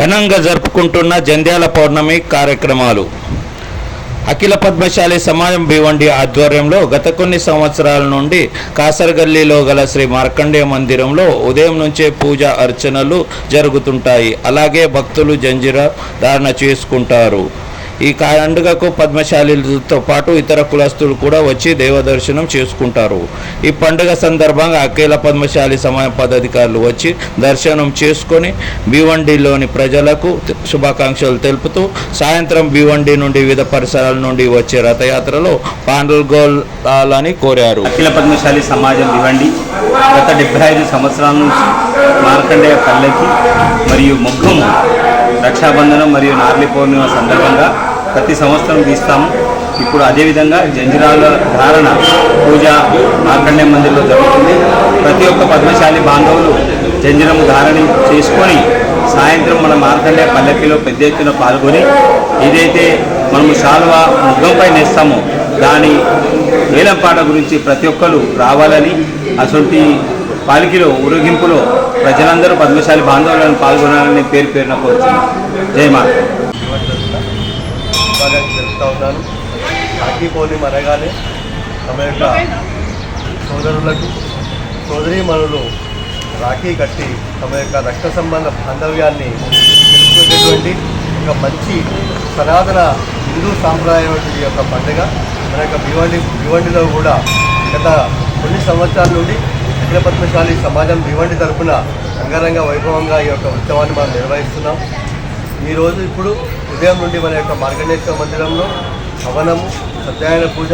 ఘనంగా జరుపుకుంటున్న జంధ్యాల పౌర్ణమి కార్యక్రమాలు. అఖిల పద్మశాలి సమాజం భివండి ఆధ్వర్యంలో గత కొన్ని సంవత్సరాల నుండి కాసరగల్లీలో గల శ్రీ మార్కండేయ మందిరంలో ఉదయం నుంచే పూజ అర్చనలు జరుగుతుంటాయి. అలాగే భక్తులు జంజిర ధారణ చేసుకుంటారు. ఈ పండుగకు పద్మశాలిలతో పాటు ఇతర కులస్తులు కూడా వచ్చి దేవదర్శనం చేసుకుంటారు. ఈ పండుగ సందర్భంగా అఖిల పద్మశాలి సమయ పదాధికారులు వచ్చి దర్శనం చేసుకొని భివండిలోని ప్రజలకు శుభాకాంక్షలు తెలుపుతూ సాయంత్రం భివండి నుండి వివిధ పరిసరాల నుండి వచ్చే రథయాత్రలో పాల్గొనాలని కోరారు. అఖిల పద్మశాలి సమాజం ఇవ్వండి గత డెబ్బై ఐదు సంవత్సరాల నుంచి మార్కండేయ పల్లెకి మరియు మొగ్గము రక్షాబంధనం మరియు నార్లి పౌర్ణిమ సందర్భంగా ప్రతి సంవత్సరం తీస్తాము. ఇప్పుడు అదేవిధంగా జంజిరాల ధారణ పూజ మార్కండేయ మందిర్లో జరుగుతుంది. ప్రతి ఒక్క పద్మశాలి బాంధవులు జంజిరం ధారణ చేసుకొని సాయంత్రం మన మార్కండే పల్లెకిలో పెద్ద ఎత్తున పాల్గొని ఏదైతే మనము శాలువ ముగ్గంపై నేస్తామో దాని వేలంపాట గురించి ప్రతి ఒక్కరు రావాలని అటువంటి పాలికిలో ఊరేగింపులో ప్రజలందరూ పద్మశాలి బాంధవులను పాల్గొనాలని పేరు పేరున కోరుతున్నాను జై మార్కండే. బాగా తెలుపుతా ఉన్నాను. రాఖీ పౌర్ణిమ అనగానే తమ యొక్క సోదరులకు సోదరీమణులు రాఖీ కట్టి తమ యొక్క రక్త సంబంధ బాంధవ్యాన్ని తెలుసుకునేటువంటి ఒక మంచి సనాతన హిందూ సాంప్రదాయం ఈ యొక్క పండుగ. మన యొక్క భివండి భివండిలో కూడా గత కొన్ని సంవత్సరాల నుండి అఖిల పద్మశాలి సమాజం భివండి తరఫున అంగరంగ వైభవంగా ఈ యొక్క ఉత్సవాన్ని మనం నిర్వహిస్తున్నాం. ఈరోజు ఇప్పుడు ఉదయం నుండి మన యొక్క మార్గనేశ్వర మందిరంలో హవనము సత్యాయన పూజ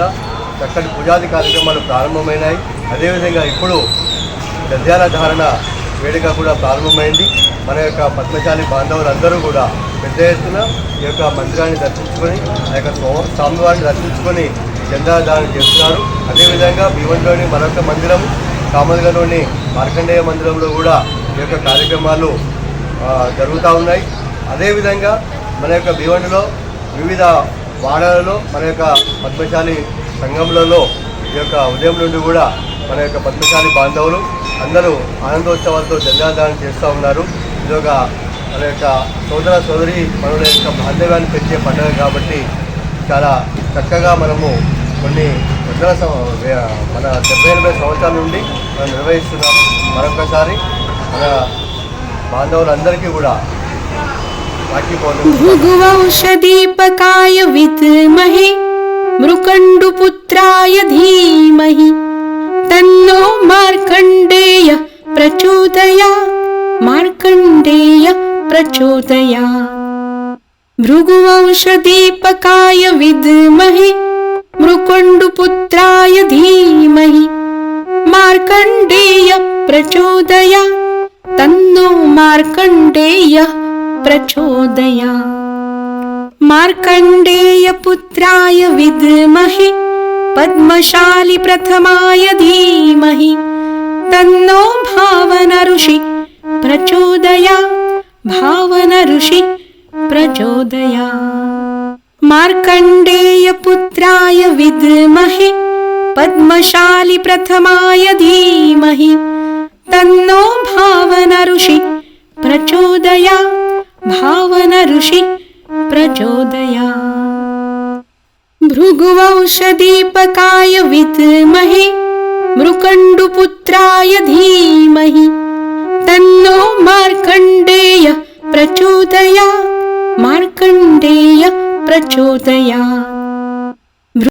చక్కటి పూజాది కార్యక్రమాలు ప్రారంభమైనాయి. అదేవిధంగా ఇప్పుడు గద్యాల ధారణ వేడుక కూడా ప్రారంభమైంది. మన యొక్క పద్మశాలి బాంధవులందరూ కూడా పెద్ద ఎత్తున ఈ యొక్క మందిరాన్ని దర్శించుకొని ఆ యొక్క స్వామివారిని దర్శించుకొని జెండా దానం చేస్తున్నారు. అదేవిధంగా భీవంలోని మరొక మందిరం కామల్గలోని మార్కండేయ మందిరంలో కూడా ఈ యొక్క కార్యక్రమాలు జరుగుతూ ఉన్నాయి. అదేవిధంగా మన యొక్క భివండిలో వివిధ వాడలలో మన యొక్క పద్మశాలి సంఘములలో ఈ యొక్క ఉదయం నుండి కూడా మన యొక్క పద్మశాలి బాంధవులు అందరూ ఆనందోత్సవాలతో జెండాదానం చేస్తూ ఉన్నారు. ఇది ఒక మన యొక్క సోదర సోదరి మనుల యొక్క బాంధవ్యాన్ని పెంచే పండుగ కాబట్టి చాలా చక్కగా మనము కొన్ని వందల మన డెబ్బై ఎనభై సంవత్సరాల నుండి మనం నిర్వహిస్తున్నాం. మరొకసారి మన బాంధవులందరికీ కూడా भृगुवंशदीपकाय विद्महे मृकण्डुपुत्राय धीमहि। तन्नो मार्कण्डेय प्रचोदयात् मार्कण्डेय प्रचोदयात् भृगुवंशदीपकाय विद्महे मृकण्डुपुत्राय धीमहि। मार्कण्डेय प्रचोदयात् तन्नो मार्कण्डेयः प्रचोदयात् मार्कण्डेयपुत्राय विद्महे पद्मशालिप्रथमाय धीमहि तन्नो भावनऋषि प्रचोदयात् भावनऋषि प्रचोदयात् मार्कण्डेयपुत्राय विद्महे पद्मशालिप्रथमाय धीमहि तन्नो भावनऋषि भावन ऋषि प्रचोदया। भृगुवंशदीपकाय विद्महे मृकण्डुपुत्राय धीमहि तन्नो मार्कण्डेय प्रचोदया। मार्कण्डेय प्रचोदया।